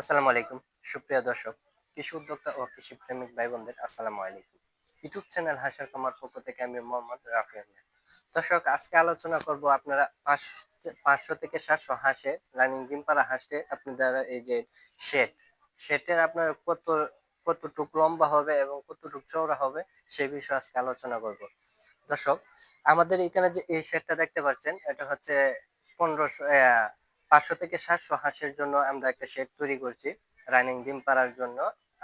আসসালামু আলাইকুম। সুপ্রিয় দর্শক, কৃষি উদ্যোক্তা ও কৃষি প্রেমিক ভাই বোনদের আসসালামু আলাইকুম। ইউটিউব চ্যানেল হাসার কামার পক্ষ থেকে আমি মোহাম্মদ রাফি আহমেদ। দর্শক, আজকে আলোচনা করব আপনারা পাঁচ পাঁচশো থেকে সাতশো হাঁসে রানিং ডিম পাড়া হাঁসে আপনাদের এই যে শেড, শেডের আপনার কত কতটুক লম্বা হবে এবং কতটুক চওড়া হবে সেই বিষয়ে আজকে আলোচনা করব। দর্শক, আমাদের এখানে যে এই শেডটা দেখতে পাচ্ছেন, এটা হচ্ছে পনেরোশো পাঁচশো থেকে সাতশো হাঁসের জন্য আমরা একটা শেড তৈরি করছি রানিং ডিম পাড়ার জন্য,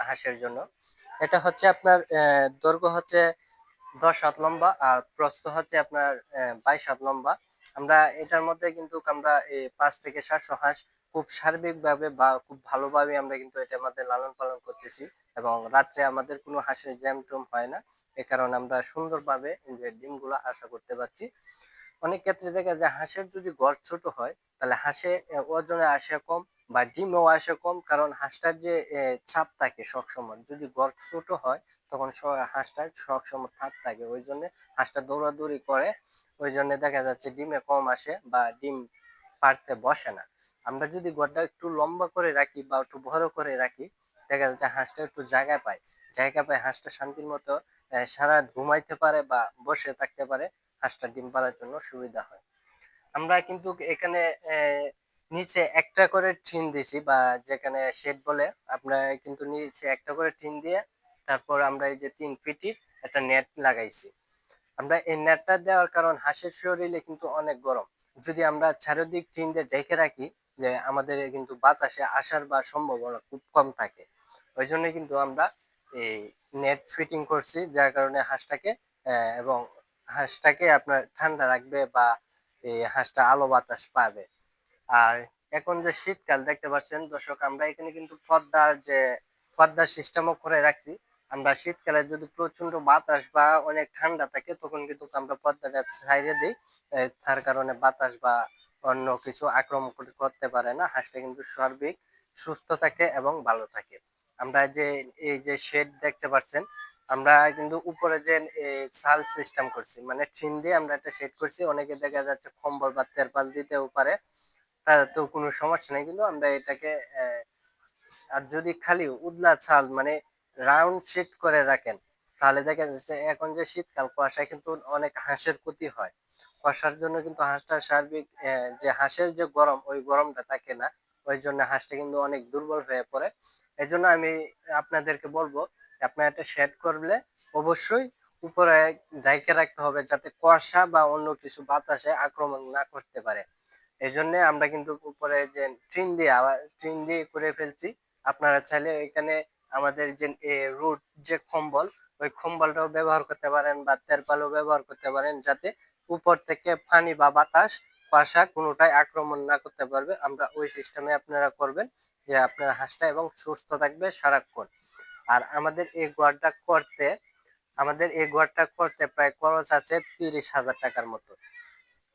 হাঁসের জন্য। এটা হচ্ছে আপনার দৈর্ঘ্য হচ্ছে দশ হাত লম্বা আর প্রস্থ হচ্ছে আপনার বাইশ হাত লম্বা। আমরা এটার মধ্যে কিন্তু আমরা পাঁচ থেকে সাতশো হাঁস খুব সার্বিকভাবে বা খুব ভালোভাবে আমরা কিন্তু এটার মধ্যে লালন পালন করতেছি এবং রাত্রে আমাদের কোনো হাঁসের জ্যাম টুম হয় না। এ কারণে আমরা সুন্দরভাবে যে ডিমগুলো আশা করতে পারছি। অনেক ক্ষেত্রে দেখা যায় হাঁসের যদি গড় ছোট হয়, তাহলে হাঁসে ওজনে আসে কম বা ডিমেও আসে কম। কারণ হাঁসটার যে চাপ থাকে সবসময়, যদি গড় ছোট হয়, তখন হাঁসটা সবসময় থাপ থাকে। ওই জন্য হাঁসটা দৌড়াদৌড়ি করে, ওই জন্য দেখা যাচ্ছে ডিমে কম আসে বা ডিম পারতে বসে না। আমরা যদি গড়টা একটু লম্বা করে রাখি বা একটু বড় করে রাখি, দেখা যাচ্ছে হাঁসটা একটু জায়গা পায়। জায়গা পায়, হাঁসটা শান্তির মতো সারা ঘুমাইতে পারে বা বসে থাকতে পারে। হাঁসটা ডিম পাড়ার জন্য সুবিধা হয়। আমরা কিন্তু এখানে নিচে একটা করে টিন দিছি বা যেখানে শেড বলে, আমরা কিন্তু নিচে একটা করে টিন দিয়ে তারপর আমরা এই যে তিন ফিটির একটা নেট লাগাইছি। আমরা এই নেটটা দেওয়ার কারণ হাঁসের শরীরে কিন্তু অনেক গরম। যদি আমরা চারিদিক টিন দিয়ে ঢেকে রাখি যে আমাদের কিন্তু বাতাসে আসার বা সম্ভাবনা খুব কম থাকে। ওই জন্য কিন্তু আমরা এই নেট ফিটিং করছি, যার কারণে হাঁসটাকে এবং হাঁসটাকে আপনার ঠান্ডা রাখবে বা এই হাঁসটা আলো বাতাস পাবে। আর এখন যে শীতকাল, দেখতে পাচ্ছেন দর্শক, আমরা এখানে কিন্তু পদ্মার যে পদ্মার সিস্টেমও করে রাখছি। আমরা শীতকালে যদি প্রচণ্ড বাতাস বা অনেক ঠান্ডা থাকে, তখন কিন্তু আমরা পদ্মাটা ছাইড়ে দিই। তার কারণে বাতাস বা অন্য কিছু আক্রমণ করতে পারে না। হাঁসটা কিন্তু সার্বিক, সুস্থ থাকে এবং ভালো থাকে। আমরা যে, এই যে শেড দেখতে পাচ্ছেন আমরা কিন্তু উপরে যে সাল সিস্টেম করছি মানে টিন দিয়ে আমরা একটা সেট করছি, অনেকে দেখা যাচ্ছে কম্বল বা তেরপাল দিতেও পারে তো কোনো সমস্যা নেই, কিন্তু আমরা এটাকে আর যদি খালি উদলা ছাল মানে রাউন্ড শিট করে রাখেন, তাহলে দেখা যাচ্ছে এখন যে শীতকাল কুয়াশায় কিন্তু অনেক হাঁসের ক্ষতি হয়। কুয়াশার জন্য কিন্তু হাঁসটা সার্বিক যে হাঁসের যে গরম, ওই গরমটা থাকে না, ওই জন্য হাঁসটা কিন্তু অনেক দুর্বল হয়ে পড়ে। এই জন্য আমি আপনাদেরকে বলব আপনার একটা শেড করলে অবশ্যই উপরে ঢাইকে রাখতে হবে যাতে কুয়াশা বা অন্য কিছু বাতাসে আক্রমণ না করতে পারে। এই জন্য আমরা কিন্তু উপরে যে ট্রিন দিয়ে ট্রিন দিয়ে করে ফেলছি। আপনারা চাইলে এখানে আমাদের যে রুট যে কম্বল, ওই কম্বলটাও ব্যবহার করতে পারেন বা তেরপালও ব্যবহার করতে পারেন যাতে উপর থেকে পানি বা বাতাস, কুয়াশা কোনোটাই আক্রমণ না করতে পারবে। আমরা ওই সিস্টেমে আপনারা করবেন যে আপনার হাঁসটা এবং সুস্থ থাকবে সারাক্ষণ। আর আমাদের এই গোয়ারটা করতে, আমাদের এই গোয়ারটা করতে প্রায় খরচ আছে তিরিশ হাজার টাকার মতো।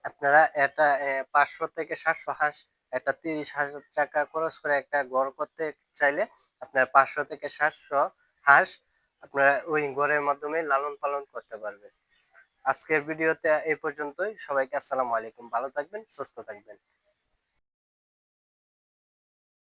আপনারা এটা পাঁচশো থেকে সাতশো হাঁস, একটা তিরিশ হাজার টাকা খরচ করে একটা ঘর করতে চাইলে আপনার পাঁচশো থেকে সাতশো হাঁস আপনারা ওই ঘরের মাধ্যমে লালন পালন করতে পারবেন। আজকের ভিডিওতে এই পর্যন্তই। সবাইকে আসসালামু আলাইকুম। ভালো থাকবেন, সুস্থ থাকবেন।